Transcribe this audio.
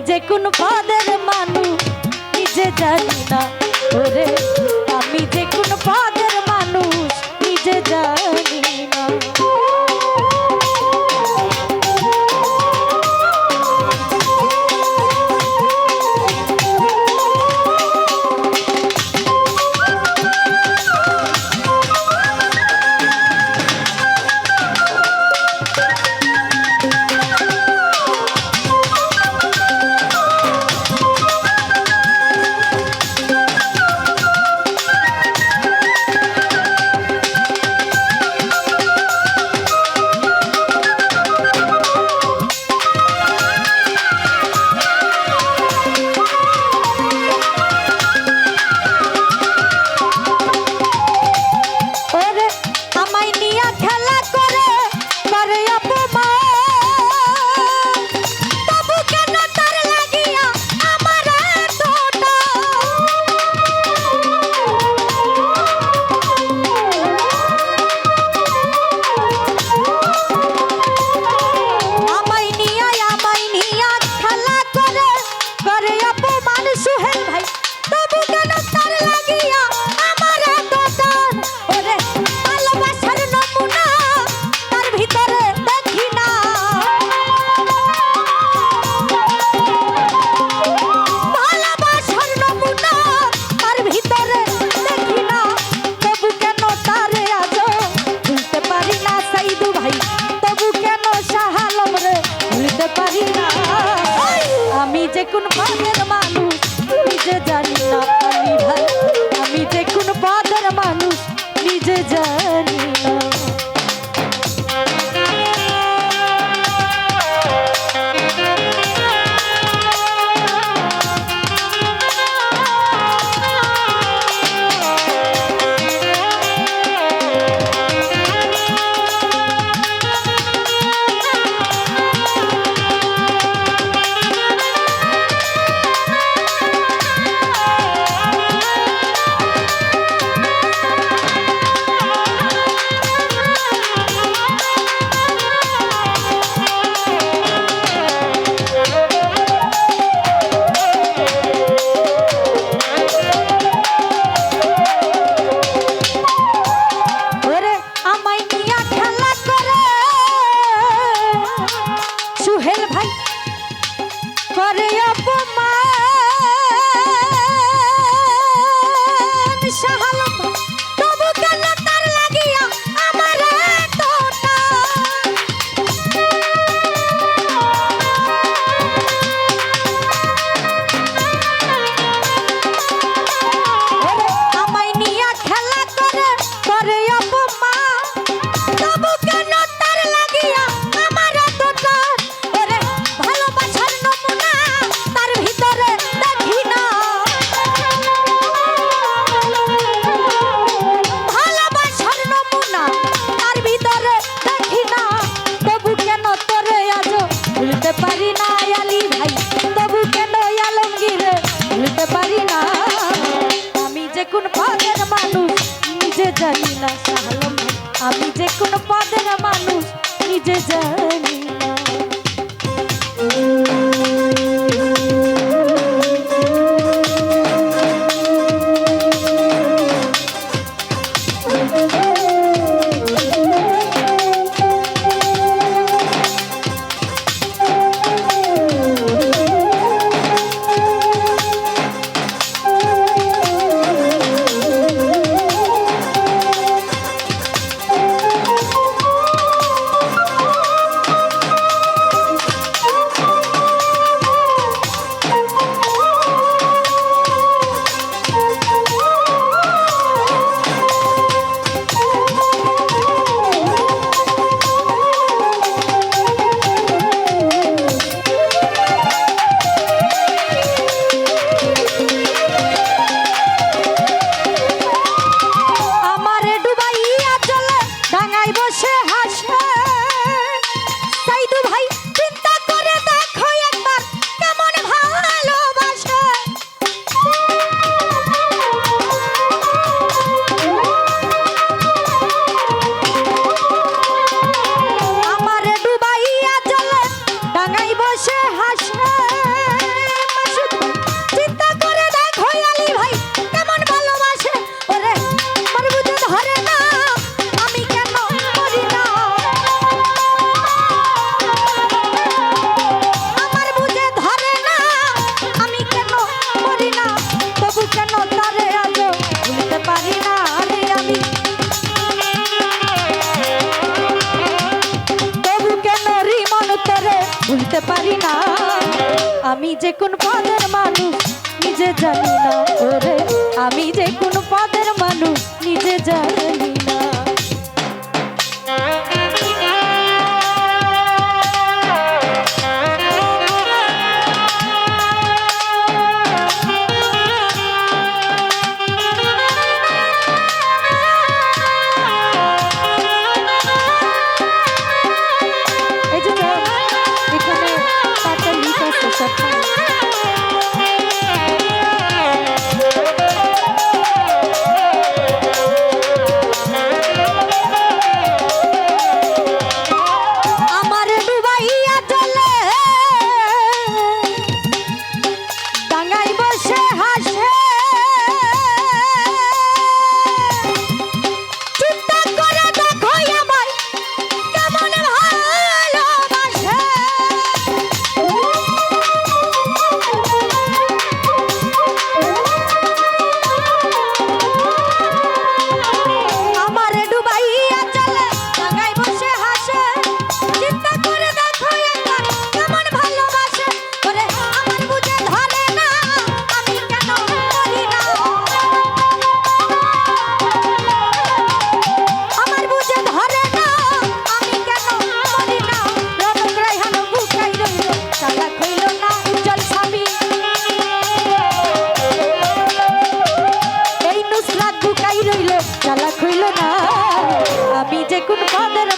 নিজে কোন পাদের মানু নিজে জানি না। ওরে আমি যে কোন পা শাহালম রে, ভুলতে পারি না। আমি যে কোন পদের মানুষ, নিজে জানি না আমি ভাই। আমি যে কোন পদের মানুষ, নিজে জানি সোহেল ভাই। করে পারি না। আমি যে কোন পদের মানুষ, নিজে জানি না। ওরে, আমি যে কোন পদের মানুষ, নিজে জানি না। শালা খুইল না। আমি যে কোন পাদের